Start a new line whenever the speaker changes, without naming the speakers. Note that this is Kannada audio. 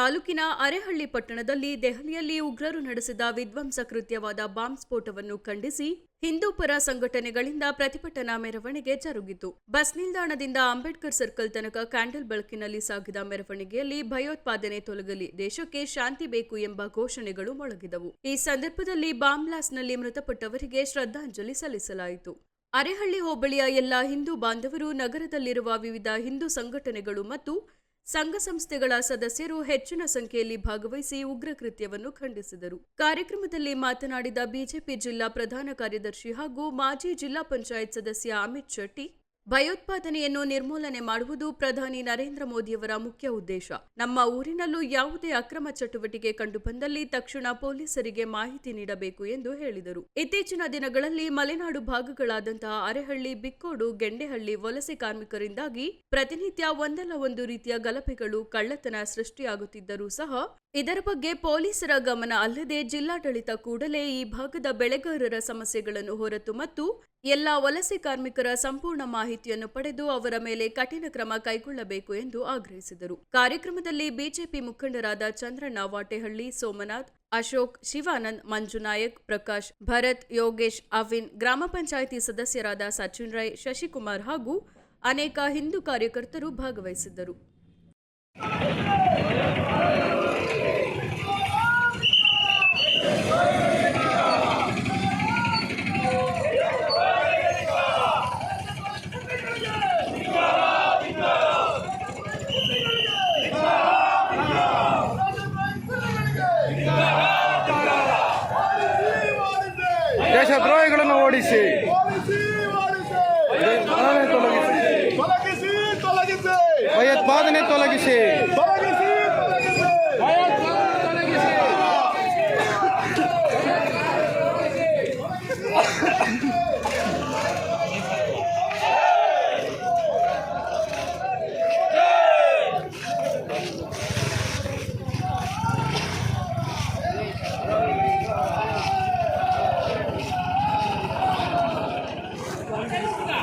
ತಾಲೂಕಿನ ಅರೆಹಳ್ಳಿ ಪಟ್ಟಣದಲ್ಲಿ ದೆಹಲಿಯಲ್ಲಿ ಉಗ್ರರು ನಡೆಸಿದ ವಿಧ್ವಂಸ ಕೃತ್ಯವಾದ ಬಾಂಬ್ ಸ್ಫೋಟವನ್ನು ಖಂಡಿಸಿ ಹಿಂದೂಪರ ಸಂಘಟನೆಗಳಿಂದ ಪ್ರತಿಭಟನಾ ಮೆರವಣಿಗೆ ಜರುಗಿತು. ಬಸ್ ನಿಲ್ದಾಣದಿಂದ ಅಂಬೇಡ್ಕರ್ ಸರ್ಕಲ್ ತನಕ ಕ್ಯಾಂಡಲ್ ಬೆಳಕಿನಲ್ಲಿ ಸಾಗಿದ ಮೆರವಣಿಗೆಯಲ್ಲಿ ಭಯೋತ್ಪಾದನೆ ತೊಲಗಲಿ, ದೇಶಕ್ಕೆ ಶಾಂತಿ ಬೇಕು ಎಂಬ ಘೋಷಣೆಗಳು ಮೊಳಗಿದವು. ಈ ಸಂದರ್ಭದಲ್ಲಿ ಬಾಂಬ್ ಬ್ಲಾಸ್ಟ್ನಲ್ಲಿ ಮೃತಪಟ್ಟವರಿಗೆ ಶ್ರದ್ಧಾಂಜಲಿ ಸಲ್ಲಿಸಲಾಯಿತು. ಅರೆಹಳ್ಳಿ ಹೋಬಳಿಯ ಎಲ್ಲ ಹಿಂದೂ ಬಾಂಧವರು ನಗರದಲ್ಲಿರುವ ವಿವಿಧ ಹಿಂದೂ ಸಂಘಟನೆಗಳು ಮತ್ತು ಸಂಘ ಸಂಸ್ಥೆಗಳ ಸದಸ್ಯರು ಹೆಚ್ಚಿನ ಸಂಖ್ಯೆಯಲ್ಲಿ ಭಾಗವಹಿಸಿ ಉಗ್ರ ಕೃತ್ಯವನ್ನು ಖಂಡಿಸಿದರು. ಕಾರ್ಯಕ್ರಮದಲ್ಲಿ ಮಾತನಾಡಿದ ಬಿಜೆಪಿ ಜಿಲ್ಲಾ ಪ್ರಧಾನ ಕಾರ್ಯದರ್ಶಿ ಹಾಗೂ ಮಾಜಿ ಜಿಲ್ಲಾ ಪಂಚಾಯತ್ ಸದಸ್ಯ ಅಮಿತ್ ಶೆಟ್ಟಿ ಭಯೋತ್ಪಾದನೆಯನ್ನು ನಿರ್ಮೂಲನೆ ಮಾಡುವುದು ಪ್ರಧಾನಿ ನರೇಂದ್ರ ಮೋದಿಯವರ ಮುಖ್ಯ ಉದ್ದೇಶ. ನಮ್ಮ ಊರಿನಲ್ಲೂ ಯಾವುದೇ ಅಕ್ರಮ ಚಟುವಟಿಕೆ ಕಂಡುಬಂದಲ್ಲಿ ತಕ್ಷಣ ಪೊಲೀಸರಿಗೆ ಮಾಹಿತಿ ನೀಡಬೇಕು ಎಂದು ಹೇಳಿದರು. ಇತ್ತೀಚಿನ ದಿನಗಳಲ್ಲಿ ಮಲೆನಾಡು ಭಾಗಗಳಾದಂತಹ ಅರೆಹಳ್ಳಿ, ಬಿಕ್ಕೋಡು, ಗೆಂಡೆಹಳ್ಳಿ ವಲಸೆ ಕಾರ್ಮಿಕರಿಂದಾಗಿ ಪ್ರತಿನಿತ್ಯ ಒಂದಲ್ಲ ಒಂದು ರೀತಿಯ ಗಲಭೆಗಳು, ಕಳ್ಳತನ ಸೃಷ್ಟಿಯಾಗುತ್ತಿದ್ದರೂ ಸಹ ಇದರ ಬಗ್ಗೆ ಪೊಲೀಸರ ಗಮನ ಅಲ್ಲದೆ ಜಿಲ್ಲಾಡಳಿತ ಕೂಡಲೇ ಈ ಭಾಗದ ಬೆಳೆಗಾರರ ಸಮಸ್ಯೆಗಳನ್ನು ಹೊರತು ಮತ್ತು ಎಲ್ಲ ವಲಸೆ ಕಾರ್ಮಿಕರ ಸಂಪೂರ್ಣ ಮಾಹಿತಿಯನ್ನು ಪಡೆದು ಅವರ ಮೇಲೆ ಕಠಿಣ ಕ್ರಮ ಕೈಗೊಳ್ಳಬೇಕು ಎಂದು ಆಗ್ರಹಿಸಿದರು. ಕಾರ್ಯಕ್ರಮದಲ್ಲಿ ಬಿಜೆಪಿ ಮುಖಂಡರಾದ ಚಂದ್ರಣ್ಣ ವಾಟೆಹಳ್ಳಿ, ಸೋಮನಾಥ್, ಅಶೋಕ್, ಶಿವಾನಂದ್ ಮಂಜುನಾಯಕ್ ಪ್ರಕಾಶ್, ಭರತ್, ಯೋಗೇಶ್, ಅವಿನ್, ಗ್ರಾಮ ಪಂಚಾಯಿತಿ ಸದಸ್ಯರಾದ ಸಚಿನ್ ರೈ, ಶಶಿಕುಮಾರ್ ಹಾಗೂ ಅನೇಕ ಹಿಂದೂ ಕಾರ್ಯಕರ್ತರು ಭಾಗವಹಿಸಿದ್ದರು.
ದೇಶದ್ರೋಹಿಗಳನ್ನು ಓಡಿಸಿ. ಭಯೋತ್ಪಾದನೆ
ತೊಲಗಿಸಿ.